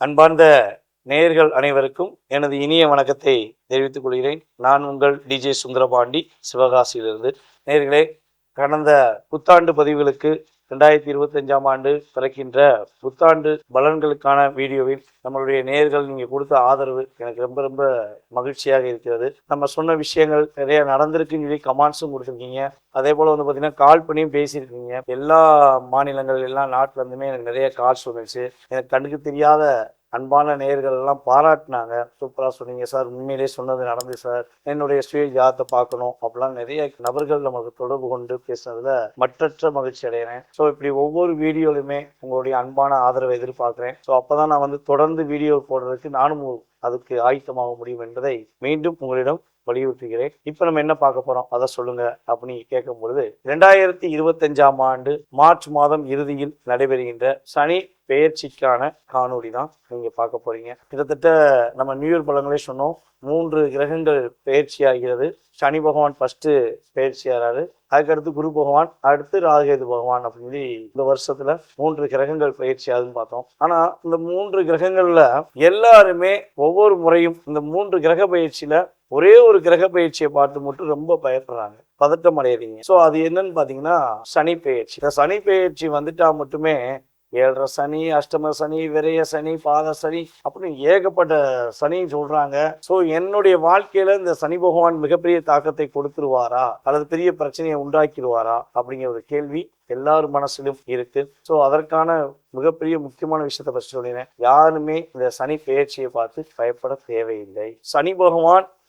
அன்பார்ந்த நேயர்கள் அனைவருக்கும் எனது இனிய வணக்கத்தை தெரிவித்துக் கொள்கிறேன். நான் உங்கள் டிஜே சுந்தரபாண்டி சிவகாசியிலிருந்து. நேயர்களே கடந்த புத்தாண்டு பதிவுகளுக்கு ரெண்டாயிரத்தி இருபத்தஞ்சாம் ஆண்டு பிறக்கின்ற புத்தாண்டு பலன்களுக்கான வீடியோவில் நம்மளுடைய நேர்கள் நீங்கள் கொடுத்த ஆதரவு எனக்கு ரொம்ப ரொம்ப மகிழ்ச்சியாக இருக்கிறது. நம்ம சொன்ன விஷயங்கள் நிறைய நடந்திருக்குன்னு சொல்லி கமெண்ட்ஸும் கொடுத்துருக்கீங்க. அதே போல் வந்து பார்த்தீங்கன்னா கால் பண்ணியும் பேசியிருக்கீங்க. எல்லா மாநிலங்கள் எல்லா நாட்டுல இருந்துமே எனக்கு நிறைய கால்ஸ் வந்துச்சு எனக்கு கண்ணுக்கு தெரியாத அன்பான நேயர்கள் எல்லாம் பாராட்டினாங்க. சூப்பராக சொன்னீங்க சார். உண்மையிலேயே சொன்னது நடந்து சார். என்னுடைய சுய ஜாதத்தை பார்க்கணும் அப்படிலாம் நிறைய நபர்கள் நமக்கு தொடர்பு கொண்டு பேசுனதுல மற்றற்ற மகிழ்ச்சி அடைகிறேன். ஸோ இப்படி ஒவ்வொரு வீடியோலையுமே உங்களுடைய அன்பான ஆதரவை எதிர்பார்க்குறேன். ஸோ அப்பதான் நான் வந்து தொடர்ந்து வீடியோ போடுறதுக்கு நானும் அதுக்கு ஆயத்தமாக முடியும் என்பதை மீண்டும் உங்களிடம் வலியுறுத்துகிறேன். இப்போ நம்ம என்ன பார்க்க போறோம்? அதை சொல்லுங்க அப்படின்னு கேட்கும் பொழுது ரெண்டாயிரத்தி இருபத்தஞ்சாம் ஆண்டு மார்ச் மாதம் இறுதியில் நடைபெறுகின்ற சனி பெயர்ச்சிக்கான காணொலி தான் நீங்க பார்க்க போறீங்க. கிட்டத்தட்ட நம்ம நியூ இயர் சொன்னோம். மூன்று கிரகங்கள் பெயர்ச்சி ஆகிறது சனி பகவான் ஃபர்ஸ்ட் பெயர்ச்சி ஆகிறாரு அதுக்கடுத்து குரு பகவான் அடுத்து ராகேது பகவான் அப்படின்னு சொல்லி இந்த வருஷத்துல மூன்று கிரகங்கள் பயிற்சி ஆகுதுன்னு பார்த்தோம். ஆனா இந்த மூன்று கிரகங்கள்ல எல்லாருமே ஒவ்வொரு முறையும் இந்த மூன்று கிரக பயிற்சியில ஒரே ஒரு கிரக பயிற்சியை பார்த்து மட்டும் ரொம்ப பயப்படுறாங்க. பதட்டம் அடையிறீங்க. ஸோ அது என்னன்னு பார்த்தீங்கன்னா சனி பெயர்ச்சி இந்த சனி பெயர்ச்சி வந்துட்டா மட்டுமே ஏழரை சனி அஷ்டம சனி விரய சனி பாத சனி அப்படின்னு ஏகப்பட்ட சனி சொல்றாங்க. ஸோ என்னுடைய வாழ்க்கையில இந்த சனி பகவான் மிகப்பெரிய தாக்கத்தை கொடுத்துருவாரா? அல்லது பெரிய பிரச்சனையை உண்டாக்கிடுவாரா? அப்படிங்கிற ஒரு கேள்வி எல்லார் மனசிலும் இருக்கு. ஸோ அதற்கான மிகப்பெரிய முக்கியமான விஷயத்தை பற்றி சொல்லினேன் யாருமே இந்த சனி பெயர்ச்சியை பார்த்து பயப்பட தேவையில்லை. சனி பகவான்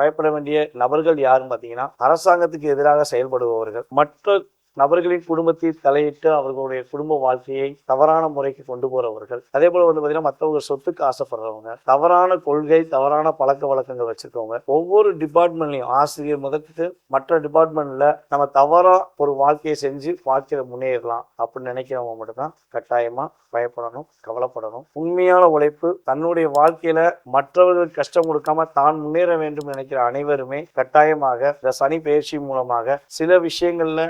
பயப்பட வேண்டிய நபர்கள் யாருன்னு பார்த்தீங்கன்னா அரசாங்கத்துக்கு எதிராக செயல்படுபவர்கள். மற்ற நபர்களின் குடும்பத்தில் தலையிட்டு அவர்களுடைய குடும்ப வாழ்க்கையை தவறான முறைக்கு கொண்டு போறவர்கள். அதே போல வந்து பார்த்தீங்கன்னா மற்றவங்க சொத்துக்கு ஆசைப்படுறவங்க தவறான கொள்கை தவறான பழக்க வழக்கங்கள் வச்சிருக்கவங்க ஒவ்வொரு டிபார்ட்மெண்ட்லையும் ஆசிரியர் முதற்கு மற்ற டிபார்ட்மெண்ட்ல நம்ம தவறா ஒரு வாழ்க்கையை செஞ்சு வாழ்க்கையில முன்னேறலாம் அப்படின்னு நினைக்கிறவங்க மட்டும்தான் கட்டாயமா பயப்படணும் கவலைப்படணும். உண்மையான உழைப்பு தன்னுடைய வாழ்க்கையில மற்றவர்கள் கஷ்டம் கொடுக்காம தான் முன்னேற வேண்டும் நினைக்கிற அனைவருமே கட்டாயமாக இந்த சனி பயிற்சி மூலமாக சில விஷயங்கள்ல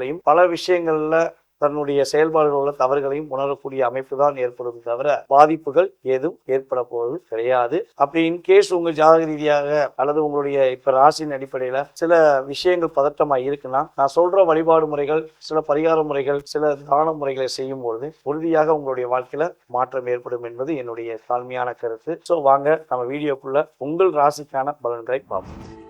நன்மைகளையும் பல விஷயங்கள்ல தன்னுடைய செயல்பாடுகள் உள்ள தவறுகளையும் உணரக்கூடிய அமைப்பு தான் ஏற்படும் தவிர பாதிப்புகள் ஏதும் ஏற்பட போவது கிடையாது. அப்படி இன்கேஸ் உங்க ஜாதக ரீதியாக அல்லது உங்களுடைய இப்ப ராசியின் அடிப்படையில சில விஷயங்கள் பதட்டமா இருக்குன்னா நான் சொல்ற வழிபாடு முறைகள் சில பரிகார முறைகள் சில தான முறைகளை செய்யும் பொழுது உறுதியாக உங்களுடைய வாழ்க்கையில மாற்றம் ஏற்படும் என்பது என்னுடைய தாழ்மையான கருத்து. ஸோ வாங்க நம்ம வீடியோக்குள்ள உங்கள் ராசிக்கான பலன்களை பார்ப்போம்.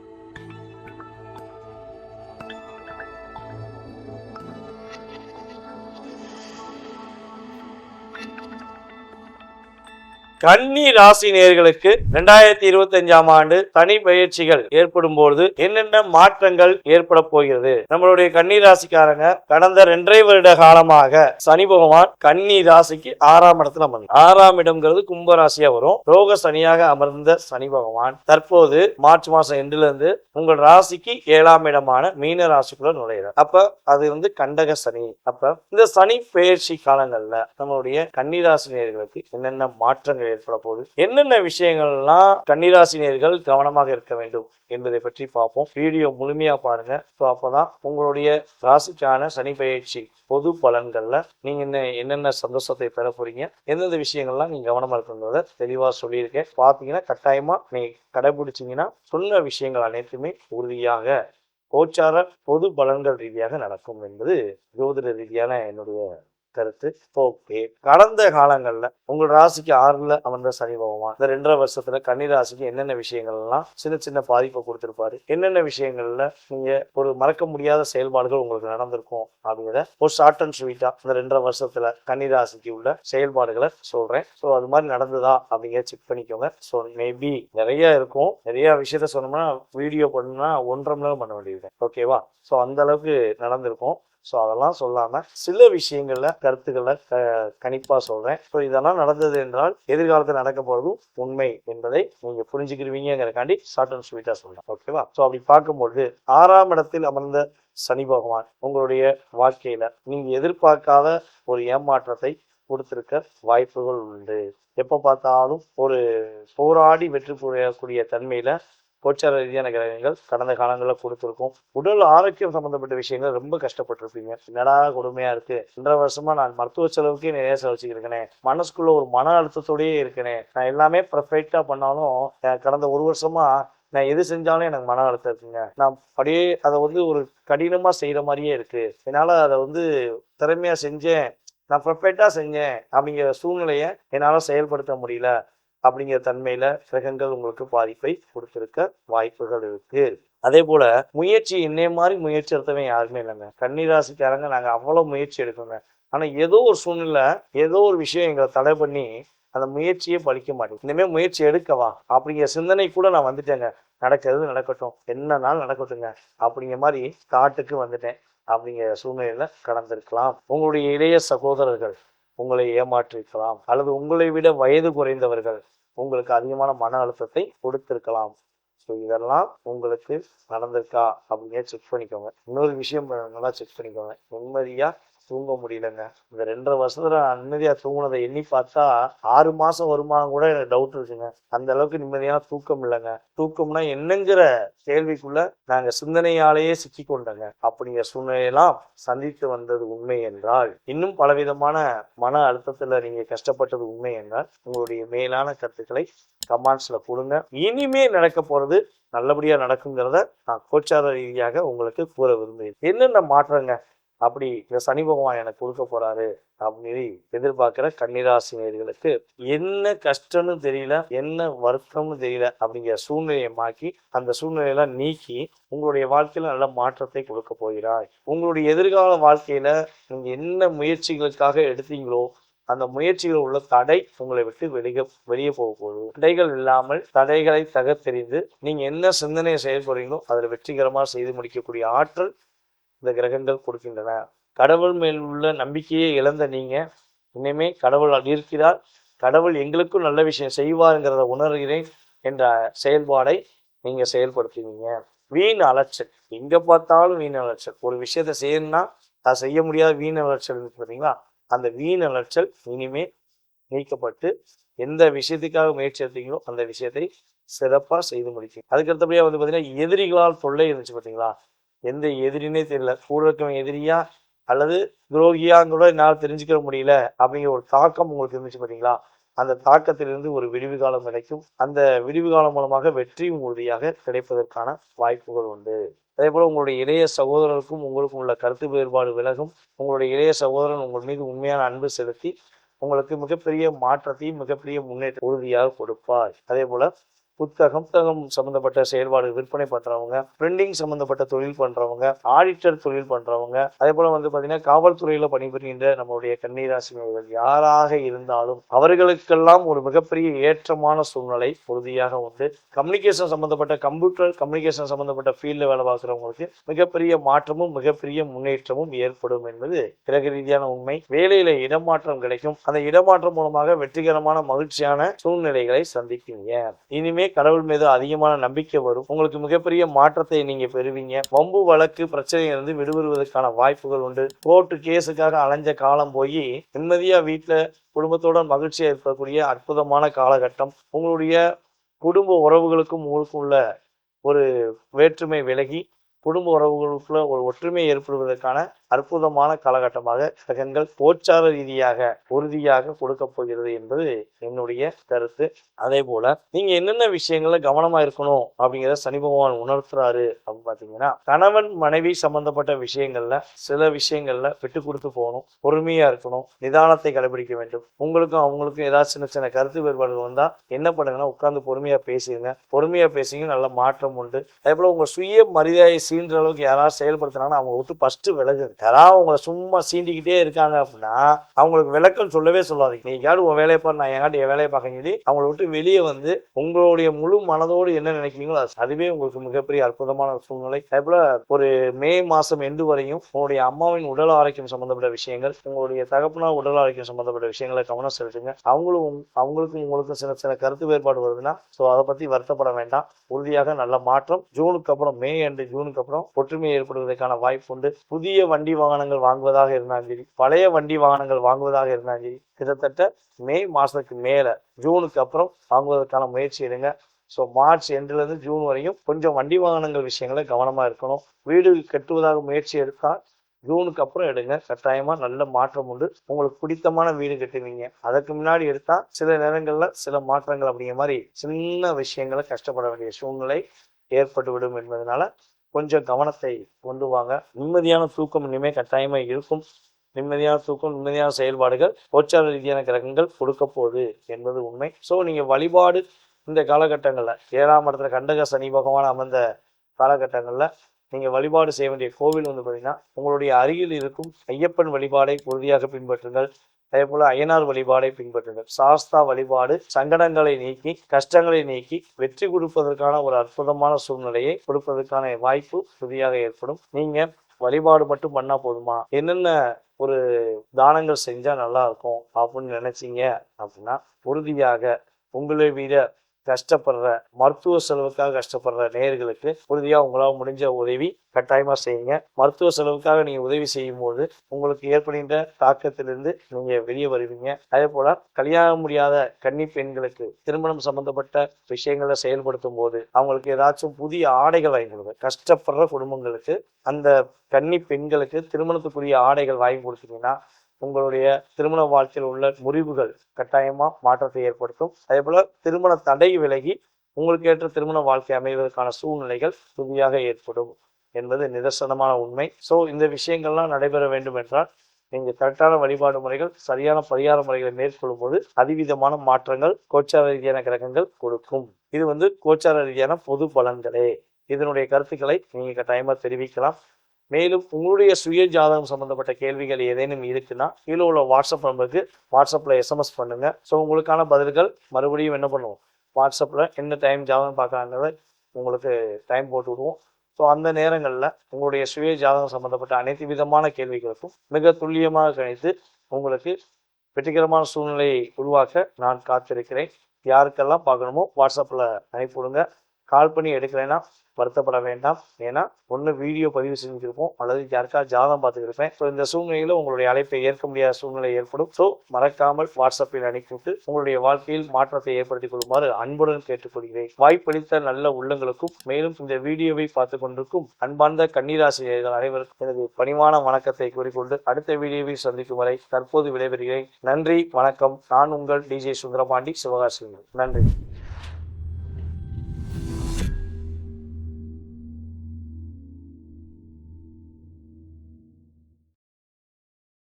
கன்னி ராசி நேர்களுக்கு ரெண்டாயிரத்தி இருபத்தி அஞ்சாம் ஆண்டு தனி பயிற்சிகள் ஏற்படும் பொழுது என்னென்ன மாற்றங்கள் ஏற்பட போகிறது? நம்மளுடைய கன்னி ராசிக்காரங்க கடந்த ரெண்டரை வருட காலமாக சனி பகவான் கன்னி ராசிக்கு ஆறாம் இடத்துல அமர்ந்து ஆறாம் இடம்ங்கிறது கும்ப ராசியா வரும். ரோக சனியாக அமர்ந்த சனி பகவான் தற்போது மார்ச் மாசம் எண்டுல இருந்து உங்கள் ராசிக்கு ஏழாம் இடமான மீன ராசிக்குள்ள நுழையிறார் அப்ப அது வந்து கண்டக சனி. அப்ப இந்த சனி பெயர்ச்சி காலங்கள்ல நம்மளுடைய கன்னிராசி நேர்களுக்கு என்னென்ன மாற்றங்கள் ஏற்பட போகுது என்னென்ன விஷயங்கள்லாம் கன்னிராசினியர்கள் கவனமாக இருக்க வேண்டும் என்பதை பற்றி பார்ப்போம். வீடியோ முழுமையா பாருங்க. ஸோ அப்போதான் உங்களுடைய ராசிக்கான சனி பயிற்சி பொது பலன்கள்ல நீங்க என்ன என்னென்ன சந்தோஷத்தை பெற போறீங்க எந்தெந்த விஷயங்கள்லாம் நீங்க கவனமா இருக்கணுங்கிறத தெளிவா சொல்லியிருக்கேன். பார்த்தீங்கன்னா கட்டாயமா நீங்க கடைபிடிச்சிங்கன்னா சொன்ன விஷயங்கள் அனைத்துமே உறுதியாக கோச்சார பொது பலன்கள் ரீதியாக நடக்கும் என்பது ஜோதிட ரீதியான என்னுடைய கருத்து. ஓகே கடந்த காலங்கள்ல உங்கள் ராசிக்கு ஆறுல அமர்ந்த சனி பகவான் இந்த ரெண்டரை வருஷத்துல கன்னி ராசிக்கு என்னென்ன விஷயங்கள்லாம் சின்ன சின்ன பாதிப்பை கொடுத்திருப்பாரு? என்னென்ன விஷயங்கள்ல நீங்க ஒரு மறக்க முடியாத செயல்பாடுகள் உங்களுக்கு நடந்திருக்கும்? அப்படிங்கிறத ஒரு ஷார்ட் அண்ட் ஸ்வீட்டா இந்த ரெண்டரை வருஷத்துல கன்னி ராசிக்கு உள்ள செயல்பாடுகளை சொல்றேன். ஸோ அது மாதிரி நடந்ததா அப்படிங்கிற செக் பண்ணிக்கோங்க. ஸோ மேபி நிறைய இருக்கும். நிறைய விஷயத்த சொன்னோம்னா வீடியோ பண்ணா ஒன்றரை மணி நேரம் பண்ண வேண்டியது. ஓகேவா ஸோ அந்த அளவுக்கு நடந்திருக்கும். ஸோ அதெல்லாம் சொல்லாம சில விஷயங்கள்ல கருத்துக்களை கணிப்பாக கணிப்பா சொல்றேன். ஸோ இதெல்லாம் நடந்தது என்றால் எதிர்காலத்தில் நடக்க போகிறதும் உண்மை என்பதை நீங்க புரிஞ்சுக்கிருவீங்கிறக்காண்டி ஷார்ட் அண்ட் ஸ்வீட்டா சொல்றேன். ஓகேவா ஸோ அப்படி பார்க்கும்பொழுது ஆறாம் இடத்தில் அமர்ந்த சனி பகவான் உங்களுடைய வாழ்க்கையில நீங்க எதிர்பார்க்காத ஒரு ஏமாற்றத்தை கொடுத்திருக்க வாய்ப்புகள் உண்டு. எப்ப பார்த்தாலும் ஒரு போராடி வெற்றி புரியக்கூடிய தன்மையில கோச்சார ரீதியான கிரகங்கள் கடந்த காலங்களில் கொடுத்துருக்கும். உடல் ஆரோக்கியம் சம்பந்தப்பட்ட விஷயங்கள் ரொம்ப கஷ்டப்பட்டிருப்பீங்க. என்னடா கொடுமையா இருக்கு? ரெண்டரை வருஷமா நான் மருத்துவ செலவுக்கே நிறைய செலவச்சுக்கிருக்கேனே மனசுக்குள்ள ஒரு மன அழுத்தத்தோடயே இருக்கேனே. நான் எல்லாமே பர்ஃபெக்டா பண்ணாலும் கடந்த ஒரு வருஷமா நான் எது செஞ்சாலும் எனக்கு மன அழுத்தம் இருக்குங்க. நான் அப்படியே அதை வந்து ஒரு கடினமா செய்யற மாதிரியே இருக்கு. என்னால அதை வந்து திறமையா செஞ்சேன். நான் பர்ஃபெக்டா செஞ்சேன் அப்படிங்கிற சூழ்நிலையை என்னால செயல்படுத்த முடியல. அப்படிங்கிற தன்மையில கிரகங்கள் உங்களுக்கு பாதிப்பை கொடுத்திருக்க வாய்ப்புகள் இருக்கு. அதே போல முயற்சி இன்னே மாதிரி முயற்சி எடுத்தவன் யாருமே இல்லைங்க. கன்னிராசிக்காரங்க நாங்க அவ்வளவு முயற்சி எடுக்கோங்க ஆனா ஏதோ ஒரு சூழ்நிலை ஏதோ ஒரு விஷயம் எங்களை தடை பண்ணி அந்த முயற்சியே பலிக்க மாட்டேங்குது. இனிமே முயற்சி எடுக்கவா அப்படிங்கிற சிந்தனை கூட நான் வந்துட்டேங்க. நடக்கிறது நடக்கட்டும். என்னன்னாலும் நடக்கட்டுங்க. அப்படிங்கிற மாதிரி காட்டுக்கு வந்துட்டேன். அப்படிங்கிற சூழ்நிலையில கடந்திருக்கலாம். உங்களுடைய இளைய சகோதரர்கள் உங்களை ஏமாற்றிருக்கலாம். அல்லது உங்களை விட வயது குறைந்தவர்கள் உங்களுக்கு அதிகமான மன அழுத்தத்தை கொடுத்திருக்கலாம். ஸோ இதெல்லாம் உங்களுக்கு நடந்திருக்கா? அப்படின்னு செக் பண்ணிக்கோங்க. இன்னொரு விஷயம் நல்லா செக் பண்ணிக்கோங்க. நிம்மதியா தூங்க முடியலங்க. இந்த ரெண்டரை வருஷத்துல நான் நிம்மதியா தூங்கினதை எண்ணி பார்த்தா ஆறு மாசம் வருமானம் கூட எனக்கு டவுட் இருக்குங்க. அந்த அளவுக்கு நிம்மதியான தூக்கம் இல்லைங்க. தூக்கம்னா என்னங்கிற கேள்விக்குள்ள நாங்க சிந்தனையாலேயே சிக்கி கொண்டோங்க அப்படிங்கிற சூழ்நிலையெல்லாம் சந்தித்து வந்தது உண்மை என்றால் இன்னும் பலவிதமான மன அழுத்தத்துல நீங்க கஷ்டப்பட்டது உண்மை என்றால் உங்களுடைய மேலான கருத்துக்களை கமெண்ட்ஸ்ல கொடுங்க இனிமே நடக்க போறது நல்லபடியா நடக்குங்கிறத நான் கோச்சார ரீதியாக உங்களுக்கு கூற விரும்புகிறேன். என்னென்ன மாற்றங்க? அப்படி இந்த சனி பகவான் எனக்கு கொடுக்க போறாரு அப்படின்னு எதிர்பார்க்கிற கன்னிராசி நேர்களுக்கு என்ன கஷ்டம்னு தெரியல என்ன வருத்தம்னு தெரியல அப்படிங்கிற சூழ்நிலையை மாக்கி அந்த சூழ்நிலையெல்லாம் நீக்கி உங்களுடைய வாழ்க்கையில நல்ல மாற்றத்தை கொடுக்க போகிறாய். உங்களுடைய எதிர்கால வாழ்க்கையில நீங்க என்ன முயற்சிகளுக்காக எடுத்தீங்களோ அந்த முயற்சிகள் உள்ள தடை உங்களை விட்டு வெளிய வெளியே போக போகுது. தடைகள் இல்லாமல் தடைகளை தகர்த்தெறிந்து நீங்க என்ன சிந்தனையை செயல்படுறீங்களோ அதில் வெற்றிகரமாக செய்து முடிக்கக்கூடிய ஆற்றல் இந்த கிரகங்கள் கொடுக்கின்றன. கடவுள் மேல் உள்ள நம்பிக்கையை இழந்த நீங்க இனிமே கடவுள் இருக்கிறார் கடவுள் எங்களுக்கும் நல்ல விஷயம் செய்வாருங்கிறத உணர்கிறேன் என்ற செயல்பாடை நீங்க செயல்படுத்துவீங்க. வீண் அலைச்சல். எங்க பார்த்தாலும் வீண் அலைச்சல். ஒரு விஷயத்த செய்யணும்னா அதை செய்ய முடியாத வீண் அலைச்சல் பார்த்தீங்களா அந்த வீண் அலைச்சல் இனிமே நீக்கப்பட்டு எந்த விஷயத்துக்காக முயற்சி எடுத்தீங்களோ அந்த விஷயத்தை சிறப்பாக செய்து முடிக்கும். அதுக்கடுத்தபடியாக வந்து பாத்தீங்கன்னா எதிரிகளால் தொல்லை இருந்துச்சு பார்த்தீங்களா எந்த எதிரினே தெரியல. கூட இருக்கவன் எதிரியா அல்லது துரோகியான்னு கூட என்னால் தெரிஞ்சுக்கிற முடியல அப்படிங்கிற ஒரு தாக்கம் உங்களுக்கு இருந்துச்சு பார்த்தீங்களா அந்த தாக்கத்திலிருந்து ஒரு விடிவு காலம் கிடைக்கும். அந்த விடிவு காலம் மூலமாக வெற்றியும் உறுதியாக கிடைப்பதற்கான வாய்ப்புகள் உண்டு. அதே போல உங்களுடைய இளைய சகோதரருக்கும் உங்களுக்கும் உள்ள கருத்து வேறுபாடு விலகும். உங்களுடைய இளைய சகோதரன் உங்கள் மீது உண்மையான அன்பு செலுத்தி உங்களுக்கு மிகப்பெரிய மாற்றத்தையும் மிகப்பெரிய முன்னேற்ற உறுதியாக கொடுப்பார். அதே போல புத்தகம் புத்தகம் சம்பந்தப்பட்ட செயல்பாடு விற்பனை பண்றவங்க பிரிண்டிங் சம்பந்தப்பட்ட தொழில் பண்றவங்க ஆடிட்டர் தொழில் பண்றவங்க அதே போல வந்து பாத்தீங்கன்னா காவல்துறையில பணிபுரிகின்ற நம்மளுடைய கன்னிராசினர்கள் யாராக இருந்தாலும் அவர்களுக்கெல்லாம் ஒரு மிகப்பெரிய ஏற்றமான சூழ்நிலை உறுதியாக உண்டு. கம்யூனிகேஷன் சம்பந்தப்பட்ட கம்ப்யூட்டர் கம்யூனிகேஷன் சம்பந்தப்பட்ட ஃபீல்டில் வேலை பார்க்குறவங்களுக்கு மிகப்பெரிய மாற்றமும் மிகப்பெரிய முன்னேற்றமும் ஏற்படும் என்பது கிரக ரீதியான உண்மை. வேலையில இடமாற்றம் கிடைக்கும். அந்த இடமாற்றம் மூலமாக வெற்றிகரமான மகிழ்ச்சியான சூழ்நிலைகளை சந்திப்பீங்க. இனிமே கடவுள் மீது அதிகமான நம்பிக்கை வரும். உங்களுக்கு மிகப்பெரிய மாற்றத்தை நீங்க பெறுவீங்க. வம்பு வழக்கு பிரச்சனையிலிருந்து விடுபடுவதற்கான வாய்ப்புகள் உண்டு. கோர்ட்டு கேஸுக்காக அலைஞ்ச காலம் போய் நிம்மதியா வீட்டுல குடும்பத்தோட மகிழ்ச்சியா இருக்கக்கூடிய அற்புதமான காலகட்டம். உங்களுடைய குடும்ப உறவுகளுக்கும் உங்களுக்கும் உள்ள ஒரு வேற்றுமை விலகி குடும்ப உறவுகளுக்குள்ள ஒரு ஒற்றுமை ஏற்படுவதற்கான அற்புதமான காலகட்டமாக கிரகங்கள் கோச்சார ரீதியாக உறுதியாக கொடுக்க போகிறது என்பது என்னுடைய கருத்து. அதே போல நீங்க என்னென்ன விஷயங்கள்ல கவனமா இருக்கணும் அப்படிங்கிறத சனி பகவான் உணர்த்துறாரு அப்படின்னு பாத்தீங்கன்னா கணவன் மனைவி சம்பந்தப்பட்ட விஷயங்கள்ல சில விஷயங்கள்ல விட்டு கொடுத்து போகணும். பொறுமையா இருக்கணும். நிதானத்தை கடைபிடிக்க வேண்டும். உங்களுக்கும் அவங்களுக்கும் ஏதாவது சின்ன சின்ன கருத்து வேறுபாடுகள் வந்தா என்ன பண்ணுங்கன்னா உட்கார்ந்து பொறுமையா பேசுங்க. பொறுமையா பேசுங்க நல்ல மாற்றம் உண்டு. அதே போல உங்க சுய மரியாதையை சீன்ற அளவுக்கு யாராவது செயல்படுத்தினாங்கன்னா அவங்க விட்டு ஃபர்ஸ்ட் விலகுங்க. யாராவது உங்களை சும்மா சீண்டிக்கிட்டே இருக்காங்க அப்படின்னா அவங்களுக்கு விளக்கம் சொல்லவே சொல்லாதீங்க. நீ யாரும் உன் வேலையை பாரு நான் என் என் வேலையை பார்க்க சொல்லி அவங்கள விட்டு வெளியே வந்து உங்களுடைய முழு மனதோடு என்ன நினைக்கிறீங்களோ அது அதுவே உங்களுக்கு மிகப்பெரிய அற்புதமான சூழ்நிலை. அதே போல ஒரு மே மாசம் எண்டு வரையும் உங்களுடைய அம்மாவின் உடல் ஆரோக்கியம் சம்பந்தப்பட்ட விஷயங்கள் உங்களுடைய தகப்பனார் உடல் ஆரோக்கியம் சம்பந்தப்பட்ட விஷயங்களை கவனம் செலுத்துங்க. அவங்களும் அவங்களுக்கும் உங்களுக்கும் சில சில கருத்து வேறுபாடு வருதுன்னா ஸோ அதை பத்தி வருத்தப்பட வேண்டாம். உறுதியாக நல்ல மாற்றம். ஜூனுக்கு அப்புறம் மே அண்டு ஜூனுக்கு அப்புறம் ஒற்றுமை ஏற்படுவதற்கான வாய்ப்பு உண்டு. புதிய வண்டி வண்டி வாகனங்கள் வாங்குவதாக இருந்தாலும் சரி பழைய வண்டி வாகனங்கள் வாங்குவதாக இருந்தாலும் சரி கிட்டத்தட்ட மே மாசத்துக்கு மேல ஜூனுக்கு அப்புறம் வாங்குவதற்கான முயற்சி எடுங்க. ஸோ மார்ச் எண்டுலேருந்து ஜூன் வரையும் கொஞ்சம் வண்டி வாகனங்கள் விஷயங்களை கவனமாக இருக்கணும். வீடு கட்டுவதாக முயற்சி எடுத்தால் ஜூனுக்கு அப்புறம் எடுங்க. கட்டாயமா நல்ல மாற்றம் உண்டு. உங்களுக்கு பிடித்தமான வீடு கட்டுவீங்க. அதுக்கு முன்னாடி எடுத்தா சில நேரங்கள்ல சில மாற்றங்கள் அப்படிங்கிற மாதிரி சின்ன விஷயங்களை கஷ்டப்பட வேண்டிய சூழ்நிலை ஏற்பட்டுவிடும் என்பதனால கொஞ்சம் கவனத்தை கொண்டு வாங்க. நிம்மதியான தூக்கம் இனிமே கட்டாயமாக இருக்கும். நிம்மதியான தூக்கம் நிம்மதியான செயல்பாடுகள் கோச்சார ரீதியான கிரகங்கள் கொடுக்க போகுது என்பது உண்மை. ஸோ நீங்க வழிபாடு இந்த காலகட்டங்களில் ஏழாம் இடத்துல கண்டக சனி பகவான் அமர்ந்த காலகட்டங்களில் நீங்க வழிபாடு செய்ய வேண்டிய கோவில் வந்து பார்த்தீங்கன்னா உங்களுடைய அருகில் இருக்கும் ஐயப்பன் வழிபாடை உறுதியாக பின்பற்றுங்கள். அதே போல அய்யனார் வழிபாடை பின்பற்றுங்கள். சாஸ்தா வழிபாடு சங்கடங்களை நீக்கி கஷ்டங்களை நீக்கி வெற்றி கொடுப்பதற்கான ஒரு அற்புதமான சூழ்நிலையை கொடுப்பதற்கான வாய்ப்பு உறுதியாக ஏற்படும். நீங்க வழிபாடு மட்டும் பண்ணா போதுமா? என்னென்ன ஒரு தானங்கள் செஞ்சா நல்லா இருக்கும் அப்படின்னு நினைச்சீங்க அப்படின்னா உறுதியாக உங்களை விட கஷ்டப்படுற மருத்துவ செலவுக்காக கஷ்டப்படுற நேயர்களுக்கு உறுதியாக உங்களால் முடிஞ்ச உதவி கட்டாயமா செய்யுங்க. மருத்துவ செலவுக்காக நீங்க உதவி செய்யும் போது உங்களுக்கு ஏற்படுகின்ற தாக்கத்திலிருந்து நீங்க வெளியே வருவீங்க. அதே போல கல்யாணம் முடியாத கன்னி பெண்களுக்கு திருமணம் சம்பந்தப்பட்ட விஷயங்களை செயல்படுத்தும் போது அவங்களுக்கு ஏதாச்சும் புதிய ஆடைகள் வாங்கி கொடுங்க. கஷ்டப்படுற குடும்பங்களுக்கு அந்த கன்னி பெண்களுக்கு திருமணத்துக்குரிய ஆடைகள் வாங்கி கொடுத்தீங்கன்னா உங்களுடைய திருமண வாழ்க்கையில் உள்ள முறிவுகள் கட்டாயமா மாற்றத்தை ஏற்படுத்தும். அதே போல திருமண தடை விலகி உங்களுக்கு ஏற்ற திருமண வாழ்க்கை அமைவதற்கான சூழ்நிலைகள் உறுதியாக ஏற்படும் என்பது நிதர்சனமான உண்மை. ஸோ இந்த விஷயங்கள்லாம் நடைபெற வேண்டும் என்றால் நீங்கள் கரெக்டான வழிபாடு முறைகள் சரியான பரிகார முறைகளை மேற்கொள்ளும் போது அதிவிதமான மாற்றங்கள் கோச்சார ரீதியான கிரகங்கள் கொடுக்கும். இது வந்து கோச்சார ரீதியான பொது பலன்களே. இதனுடைய கருத்துக்களை நீங்க கட்டாயமா தெரிவிக்கலாம். மேலும் உங்களுடைய சுய ஜாதகம் சம்பந்தப்பட்ட கேள்விகள் ஏதேனும் இருக்குன்னா கீழே உள்ள வாட்ஸ்அப் நம்பருக்கு வாட்ஸ்அப்பில் எஸ்எம்எஸ் பண்ணுங்க. ஸோ உங்களுக்கான பதில்கள் மறுபடியும் என்ன பண்ணுவோம்? வாட்ஸ்அப்பில் என்ன டைம் ஜாதகம் பார்க்கலாங்கிறத உங்களுக்கு டைம் போட்டு விடுவோம். ஸோ அந்த நேரங்களில் உங்களுடைய சுய ஜாதகம் சம்பந்தப்பட்ட அனைத்து விதமான கேள்விகளுக்கும் மிக துல்லியமாக கணித்து உங்களுக்கு வெற்றிகரமான சூழ்நிலையை உருவாக்க நான் காத்திருக்கிறேன். யாருக்கெல்லாம் பார்க்கணுமோ வாட்ஸ்அப்பில் அனுப்பிவிடுங்க. கால் பண்ணி எடுக்கலைன்னா வருத்தப்பட வேண்டாம். ஏன்னா ஒன்று வீடியோ பதிவு செஞ்சுருப்போம். அல்லது யாருக்கா ஜாதம் பார்த்துக்கிருப்பேன். ஸோ இந்த சூழ்நிலையில் உங்களுடைய அழைப்பை ஏற்க முடியாத சூழ்நிலை ஏற்படும். ஸோ மறக்காமல் வாட்ஸ்அப்பில் அனுப்பிவிட்டு உங்களுடைய வாழ்க்கையில் மாற்றத்தை ஏற்படுத்திக் கொள்ளுமாறு அன்புடன் கேட்டுக்கொள்கிறேன். வாய்ப்பளித்த நல்ல உள்ளங்களுக்கும் மேலும் இந்த வீடியோவை பார்த்து கொண்டிருக்கும் அன்பார்ந்த கண்ணீராசிரியர்கள் அனைவருக்கும் எனது பணிவான வணக்கத்தை கூறிக்கொண்டு அடுத்த வீடியோவை சந்திக்கும் வரை தற்போது விடைபெறுகிறேன். நன்றி வணக்கம். நான் உங்கள் டிஜே சுந்தரபாண்டி சிவகாசி நன்றி.